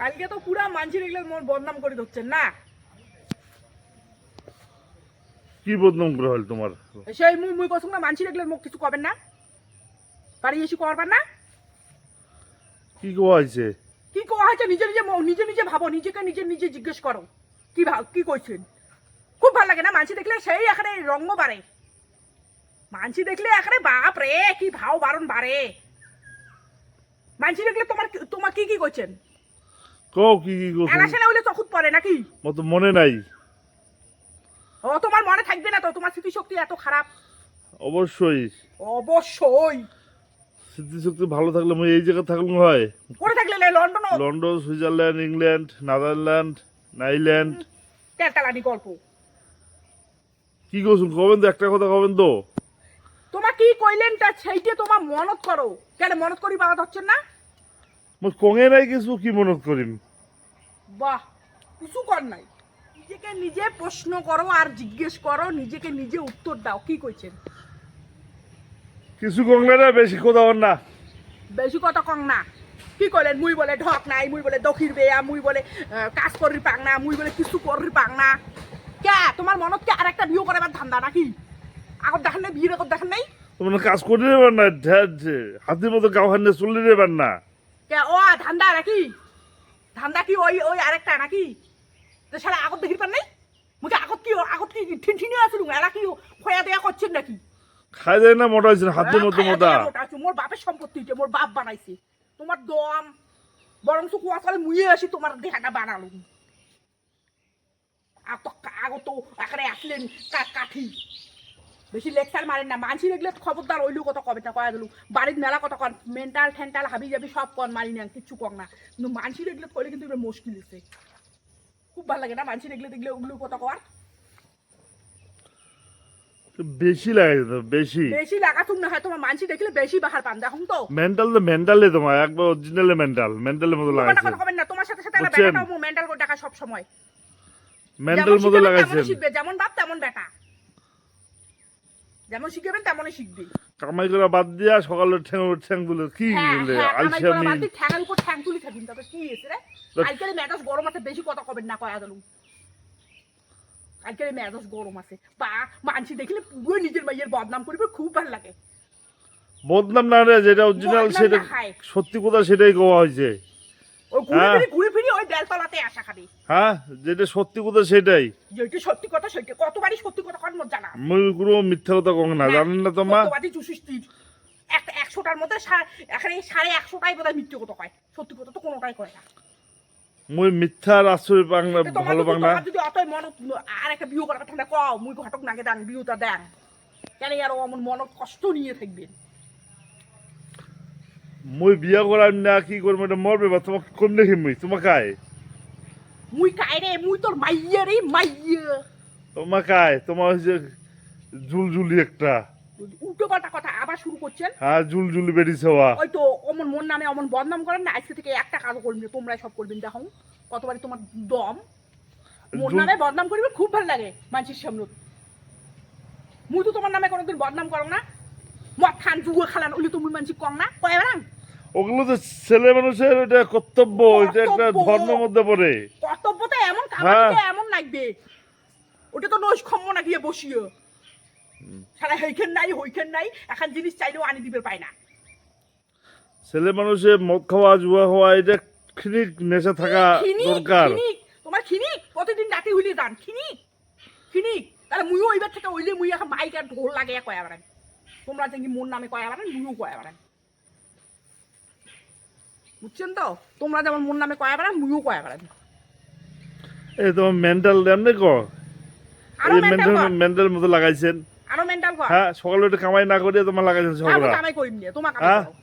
কালকে তো পুরা মানছি দেখলে মোর বদনাম করে ধরছেন না। কি বদনাম করে হল তোমার? সেই মুই মুই কসুম না মানছি দেখলে মোক কিছু করবেন না? বাড়ি এসে করবেন না? কি কোয়া হয়েছে কি কোয়া হয়েছে নিজে নিজে নিজে নিজে ভাবো নিজেকে নিজে নিজে জিজ্ঞেস করো। কি ভাব কি কইছেন? খুব ভালো লাগে না? মানছি দেখলে সেই এখানে রঙ্গ বাড়ে। মানছি দেখলে এখানে বাপ রে কি ভাও বারণ বাড়ে। মানছি দেখলে তোমার তোমার কি কি করছেন কও কি কি করছ এলাসেনা হইলে চকুত পড়ে নাকি? মত মনে নাই। ও তোমার মনে থাকবে না তো? তোমার স্মৃতিশক্তি এত খারাপ। অবশ্যই। অবশ্যই। স্মৃতিশক্তি ভালো থাকলে মই এই জায়গায় থাকলাম হয়। করে থাকলে London London Switzerland England Netherland নাইল্যান্ড। তেলতালানি গল্প। কি করছুন কবেন তো? একটা কথা কবেন তো? তোমার কি কইলেন তা সেইটা তোমার মনত করো। কেন মনত করি বাবা ধরছেন না? মই কঙে নাই কিছু কি মনত করিম বাহ কিছু কর নাই। নিজেকে নিজে প্রশ্ন করো আর জিজ্ঞেস করো নিজেকে নিজে উত্তর দাও। কি কইছেন কিছু কংলে না বেশি কথা হন না। বেশি কথা কং না। কি কইলেন মুই বলে ঢক নাই মুই বলে দখির বেয়া মুই বলে কাজ করি পাং না মুই বলে কিছু করি পাং না। কে তোমার মনত কি আরেকটা বিয়ে করাবার ধান্দা নাকি? আগত দেখেন নাই বিয়ের আগত দেখেন নাই? তোমার কাজ করে নেবার না হাতির মতো গাও হান্নে চলে নেবার না। কে ও ধান্দা নাকি? ধান্দা কি ওই ওই আরেকটা নাকি? তো সারা আগত দেখির পার নাই? মুখে আগত কি আগত কি ঠিন ঠিনে আসলু এরা কি খয়া দেয়া করছেন নাকি? খাই যায় না মোটা হয়েছে হাতের মতো মোটা। মোর বাপের সম্পত্তি মোর বাপ বানাইছে। তোমার দম বরং তো কুয়া করে মুইয়ে আসি তোমার দেহাটা বানালো আর তো আগত এখানে আসলেন কা- কাঠি। বেশি লেকচার মারেন না। মানসি দেখলে খবরদার ওইলু কত কবে না কয়া দিলু বাড়ির মেলা কত কন মেন্টাল ঠেন্টাল হাবি যাবি সব কন মারি না কিচ্ছু কম না। কিন্তু মানসি দেখলে কইলে কিন্তু এবার মুশকিল আছে খুব ভালো লাগে না মানসি দেখলে দেখলে ওগুলো কত কর বেশি লাগে তো বেশি। বেশি লাগাতুম না হয় তোমার মানসি দেখলে বেশি বাহার পান। দেখুন তো। মেন্টাল তো মেন্টালে তোমার একবার অরিজিনালে মেন্টাল মেন্টালের মতো তোমার লাগাইছে কথা কবেন না তোমার সাথে সাথে বুঝছেন? বেটাটাও মেন্টাল করে সব সময় মেন্টাল মতো লাগাইছেন। যেমন বাপ তেমন বেটা। যেমন শিখবেন তেমনই শিখবি। কামাই করা বাদ দিয়া সকালে ঠ্যাং ঠ্যাং তুলে কি হ্যাঁ, বলে? হ্যাঁ, আলসামি। ঠ্যাঙের উপর ঠ্যাং তুলি থাকিন তবে কি হয়েছে রে? আজকাল গরম আছে বেশি কথা কবেন না কয়া আজকাল মেজাজ গরম আছে। বা মানসি দেখলে পুরো নিজের মাইয়ের বদনাম করবে খুব ভালো লাগে। বদনাম না রে যেটা অরিজিনাল সেটা। সত্যি কথা সেটাই কোয়া হয়েছে। ঘুরে হ্যাঁ। ঘুরে ওই বেলতলাতে আসা খালি। হ্যাঁ যেটা সত্যি কথা সেটাই। যেটা সত্যি কথা সেটা কতবারই সত্যি কথা কন জানা আছে। মিথ্যা কথা কং না জানেন না তো মা? সত্যবাদী চুষিস একটা একশোটার মধ্যে এখানে সাড়ে একশোটাই বোধহয় মিথ্যে কথা কয়। সত্যি কথা তো কোনোটাই কয় না। মই মিথ্যার আশ্রয় তোমার ভালো তোমার যদি অতই মন আর একটা বিয়ে করার কথা কও মুই ঘটক নাগে দেন বিয়েটা দেন। কেন আর আমার মনত কষ্ট নিয়ে থাকবেন? মই বিয়া করার না কি করব এটা মরবে বা তোমাকে কোন দেখি মই তোমাকে আয় মুই কাইরে মুই তোর মাইয়া রে মাইয়া। তোমার আয় তোমার হচ্ছে জুলজুলি একটা। উল্টো পাল্টা কথা আবার শুরু করছেন? হ্যাঁ জুলজুলি বেরিয়েছে ওয়া। ওই তো অমন মন নামে অমন বদনাম করেন না আজকে থেকে একটা কাজও করবেন তোমরাই সব করবেন দেখো। কতবারই তোমার দম। মোর নামে বদনাম করবে খুব ভালো লাগে মানুষের সামনে। মুই তো তোমার নামে কোনোদিন বদনাম করো না। মদ খান জুয়া খালান ওগুলো তুমি মানুষ কম না? কয় না ওগুলো তো ছেলে মানুষের এটা কর্তব্য এটা একটা ধর্মের মধ্যে পড়ে। কর্তব্য তো এমন হ্যাঁ। খাবার এমন লাগবে। ওটা তো নৈশ ক্ষম্য না গিয়ে বসিয়ে সারা হেইখান নাই হইখান নাই এখন জিনিস চাইলেও আনি দিবে পায় না। ছেলে মানুষের মদ খাওয়া জুয়া খাওয়া এটা ক্ষণিক নেশা থাকা খিনিক, দরকার। খিনিক, তোমার খিনিক প্রতিদিন রাতে হইলে যান। খিনিক খিনিক তাহলে মুইও ওইবার থেকে ওইলে মুই এখন মাইক আর ঢোল লাগে কয়া বেড়ান তোমরা দেখি মোর নামে কয়া বেড়ান মুইও কয়া বেড়ান। বুঝছেন তো? তোমরা যেমন মোর নামে কয়া বেড়ান মুইও কয়া বেড়ান। এই তোমার মেন্টাল দেন নে কো আরও এই মেন্টাল মেন্টাল মেন্টাল মতো লাগাইছেন। আরও মেন্টাল কর। হ্যাঁ সকালে একটু কামাই না করে তোমার লাগাইছেন ঝগড়া। কামাই করিম নিয়ে তোমার হ্যাঁ? কামাই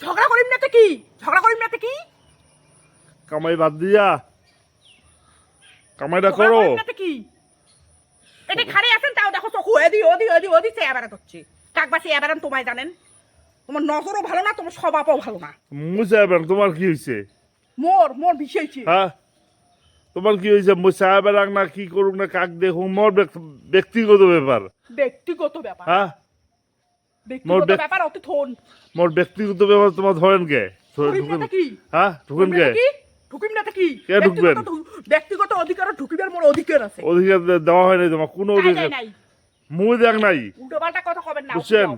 ঝগড়া করিম না তো কি? ঝগড়া করিম না তো কি? কামাই বাদ দিয়া। কামাইটা ঝগড়া করো। করিম না তো কি? এটা খারে আছেন তাও দেখো চোখ ওদি ওদি ওদি ওদি চেয়ে বেড়াত হচ্ছে। কাক বা তোমায় জানেন? তোমার নজরও ভালো না তোমার স্বভাবও ভালো না। মুসা এবার তোমার কি হয়েছে মোর মোর বিষয় হ্যাঁ তোমার কি হয়েছে মুসা এবার না কি করুক না কাক দেখুক মোর ব্যক্তিগত ব্যাপার। ব্যক্তিগত ব্যাপার। হ্যাঁ ব্যক্তিগত ব্যাপার অতি থন। মোর ব্যক্তিগত ব্যাপার তোমার ধরেন কে? ঢুকেন হ্যাঁ ঢুকেন কে? ঢুকিম না কি? কে? ঢুকবেন? ব্যক্তিগত অধিকার ঢুকিবার মোর অধিকার আছে। অধিকার দেওয়া হয় নাই তোমার কোনো অধিকার নাই। মুই দেখ নাই উল্টো পাল্টা কথা কবেন না বুঝছেন?